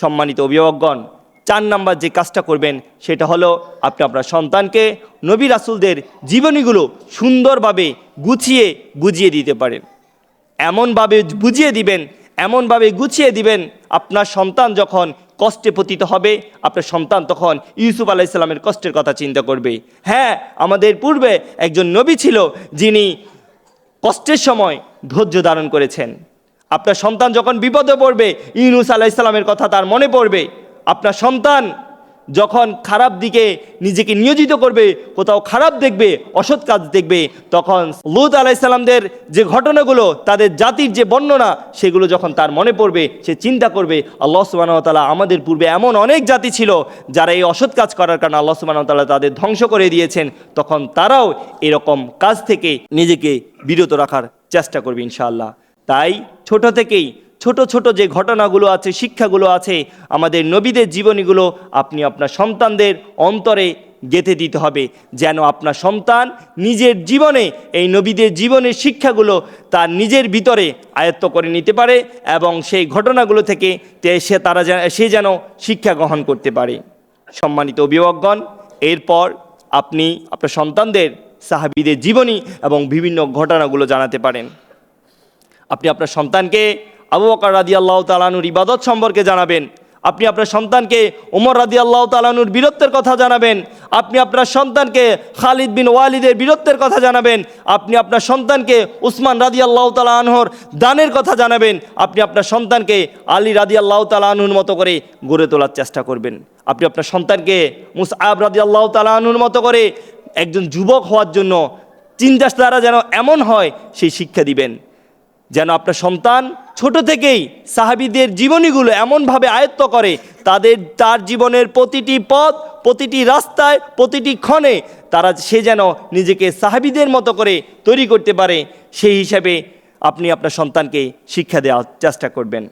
সম্মানিত অভিভাবকগণ, চার নাম্বার যে কাজটা করবেন সেটা হলো আপনি আপনার সন্তানকে নবী রাসুলদের জীবনীগুলো সুন্দরভাবে গুছিয়ে বুঝিয়ে দিতে পারেন। এমনভাবে বুঝিয়ে দিবেন, এমনভাবে গুছিয়ে দিবেন, আপনার সন্তান যখন কষ্টে পতিত হবে, আপনার সন্তান তখন ইউসুফ আলাইসাল্লামের কষ্টের কথা চিন্তা করবে। হ্যাঁ আমাদের পূর্বে একজন নবী ছিল যিনি কষ্টের সময় ধৈর্য ধারণ করেছেন। আপনার সন্তান যখন বিপদে পড়বে, ইউনুস আলাইসাল্লামের কথা তার মনে পড়বে। আপনার সন্তান যখন খারাপ দিকে নিজেকে নিয়োজিত করবে, কোথাও খারাপ দেখবে, অসৎ কাজ দেখবে, তখন লুত আলাইসাল্লামদের যে ঘটনাগুলো, তাদের জাতির যে বর্ণনা, সেগুলো যখন তার মনে পড়বে, সে চিন্তা করবে, আল্লাহ সুবাহতালা আমাদের পূর্বে এমন অনেক জাতি ছিল, যারা এই অসৎ কাজ করার কারণে আল্লাহ সুবাহতালা তাদের ধ্বংস করে দিয়েছেন, তখন তারাও এরকম কাজ থেকে নিজেকে বিরত রাখার চেষ্টা করবে ইনশাআল্লাহ। তাই ছোট থেকেই ছোট ছোট যে ঘটনাগুলো আছে, শিক্ষাগুলো আছে, আমাদের নবীদের জীবনীগুলো আপনি আপনার সন্তানদের অন্তরে গেঁথে দিতে হবে, যেন আপনার সন্তান নিজের জীবনে, এই নবীদের জীবনের শিক্ষাগুলো তার নিজের ভিতরে আয়ত্ত করে নিতে পারে এবং সেই ঘটনাগুলো থেকে সে তারা সে যেন শিক্ষা গ্রহণ করতে পারে। সম্মানিত অভিভাবকগণ, এরপর আপনি আপনার সন্তানদের, সাহাবিদের জীবনী এবং বিভিন্ন ঘটনাগুলো জানাতে পারেন। আপনি আপনার সন্তানকে আবু বকর রাদি আল্লাহ তালানুর ইবাদত সম্পর্কে জানাবেন। আপনি আপনার সন্তানকে ওমর রাদি আল্লাহ তালানুর বীরত্বের কথা জানাবেন। আপনি আপনার সন্তানকে খালিদ বিন ওয়ালিদের বীরত্বের কথা জানাবেন। আপনি আপনার সন্তানকে উসমান রাদি আল্লাহ আনহর দানের কথা জানাবেন। আপনি আপনার সন্তানকে আলী রাদি আল্লাহ তালা আনহুর মতো করে গড়ে তোলার চেষ্টা করবেন। আপনি আপনার সন্তানকে মুসআব রাদি আল্লাহ আনহুর মতো করে একজন যুবক হওয়ার জন্য চিন্তা দ্বারা যেন এমন হয়, সেই শিক্ষা দিবেন। যেন আপনার সন্তান ছোট থেকেই সাহাবিদের জীবনীগুলো এমনভাবে আয়ত্ত করে, তাদের, তার জীবনের প্রতিটি পথ, প্রতিটি রাস্তায়, প্রতিটি ক্ষণে তারা সে যেন নিজেকে সাহাবিদের মতো করে তৈরি করতে পারে, সেই হিসাবে আপনি আপনার সন্তানকে শিক্ষা দেওয়ার চেষ্টা করবেন।